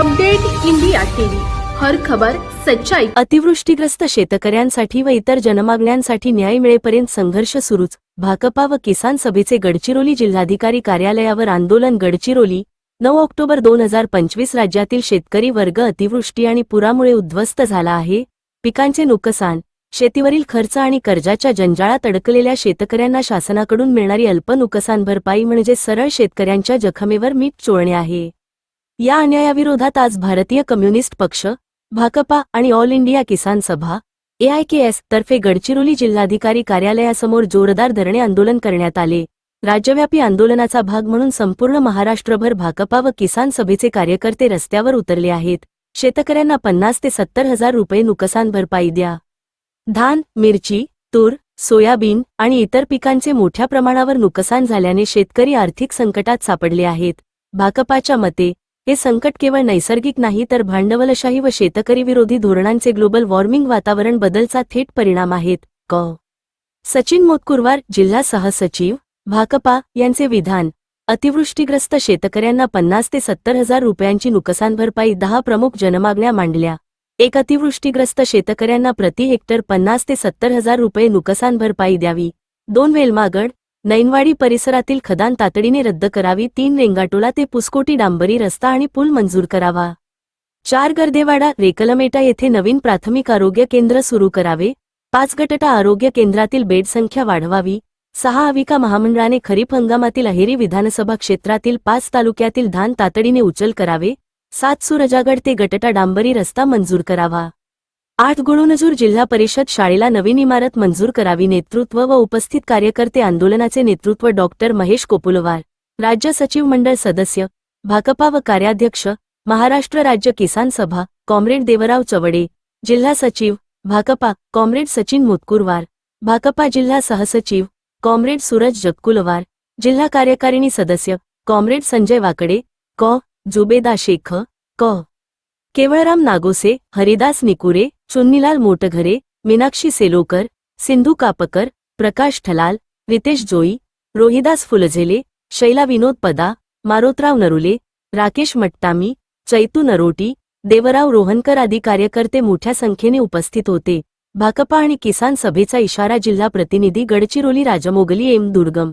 Update India TV. हर खबर सच्चाई. अतिवृष्टीग्रस्त शेतकऱ्यांसाठी व इतर जनमागण्यांसाठी न्याय मिळेपर्यंत संघर्ष सुरूच. भाकपा व किसान सभेचे गडचिरोली जिल्हाधिकारी कार्यालयावर आंदोलन गडचिरोली नऊ ऑक्टोबर दोन हजार पंचवीस राज्यातील शेतकरी वर्ग अतिवृष्टी आणि पुरामुळे उद्ध्वस्त झाला आहे. पिकांचे नुकसान शेतीवरील खर्च आणि कर्जाच्या जंजाळात अडकलेल्या शेतकऱ्यांना शासनाकडून मिळणारी अल्प नुकसान भरपाई म्हणजे सरळ शेतकऱ्यांच्या जखमेवर मीठ चोळणे आहे. या अन्यायाविरोधात आज भारतीय कम्युनिस्ट पक्ष भाकपा आणि ऑल इंडिया किसान सभा एआयकेएस तर्फे गडचिरोली जिल्हाधिकारी कार्यालयासमोर जोरदार धरणे आंदोलन करण्यात आले. राज्यव्यापी आंदोलनाचा भाग म्हणून संपूर्ण महाराष्ट्रभर भाकपा व किसान सभेचे कार्यकर्ते रस्त्यावर उतरले आहेत. शेतकऱ्यांना पन्नास ते सत्तर हजार रुपये नुकसान भरपाई द्या. धान मिरची तूर सोयाबीन आणि इतर पिकांचे मोठ्या प्रमाणावर नुकसान झाल्याने शेतकरी आर्थिक संकटात सापडले आहेत. भाकपाच्या मते हे संकट केवळ नैसर्गिक नाही तर भांडवलशाही व शेतकरी विरोधी धोरणांचे ग्लोबल वॉर्मिंग वातावरण बदलचा थेट परिणाम आहेत. क. सचिन मोतकुरवार जिल्हा सहसचिव भाकपा यांचे विधान. अतिवृष्टीग्रस्त शेतकऱ्यांना पन्नास ते सत्तर हजार रुपयांची नुकसान भरपाई दहा प्रमुख जनमागण्या मांडल्या. एक अतिवृष्टीग्रस्त शेतकऱ्यांना प्रति हेक्टर पन्नास ते सत्तर हजार रुपये नुकसान भरपाई द्यावी. दोन वेलमागड नैनवाडी परिसरातील खदान तातडीने रद्द करावी तीन रेंगाटोला ते पुसकोटी डांबरी रस्ता आणि पूल मंजूर करावा. चार गर्देवाडा रेकलमेटा येथे नवीन प्राथमिक आरोग्य केंद्र सुरू करावे. पाच गटटा आरोग्य केंद्रातील बेड संख्या वाढवावी. सहा अविका महामंडळाने खरीप हंगामातील अहेरी विधानसभा क्षेत्रातील पाच तालुक्यातील धान तातडीने उचल करावे. सात सुरजागड ते गटटा डांबरी रस्ता मंजूर करावा. आठ गुळूनजूर जिल्हा परिषद शाळेला नवीन इमारत मंजूर करावी नेतृत्व व उपस्थित कार्यकर्ते आंदोलनाचे नेतृत्व डॉक्टर महेश कोपुलवार राज्य सचिव मंडळ सदस्य भाकपा व कार्याध्यक्ष महाराष्ट्र राज्य किसान सभा कॉम्रेड देवराव चवडे जिल्हा सचिव भाकपा कॉम्रेड सचिन मुतकुरवार भाकपा जिल्हा सहसचिव कॉम्रेड सूरज जगकुलवार जिल्हा कार्यकारिणी सदस्य कॉम्रेड संजय वाकडे क. जुबेदा शेख क. केवळराम नागोसे हरिदास निकुरे चुन्नीलाल मोटघरे मीनाक्षी सेलोकर सिंधू कापकर प्रकाश ठलाल रितेश जोई रोहिदास फुलझेले शैला विनोद पदा मारोतराव नरुले राकेश मट्टामी चैतू नरोटी देवराव रोहनकर आदी कार्यकर्ते मोठ्या संख्येने उपस्थित होते. भाकपा आणि किसान सभेचा इशारा जिल्हा प्रतिनिधी गडचिरोली राजमोगली एम दुर्गम.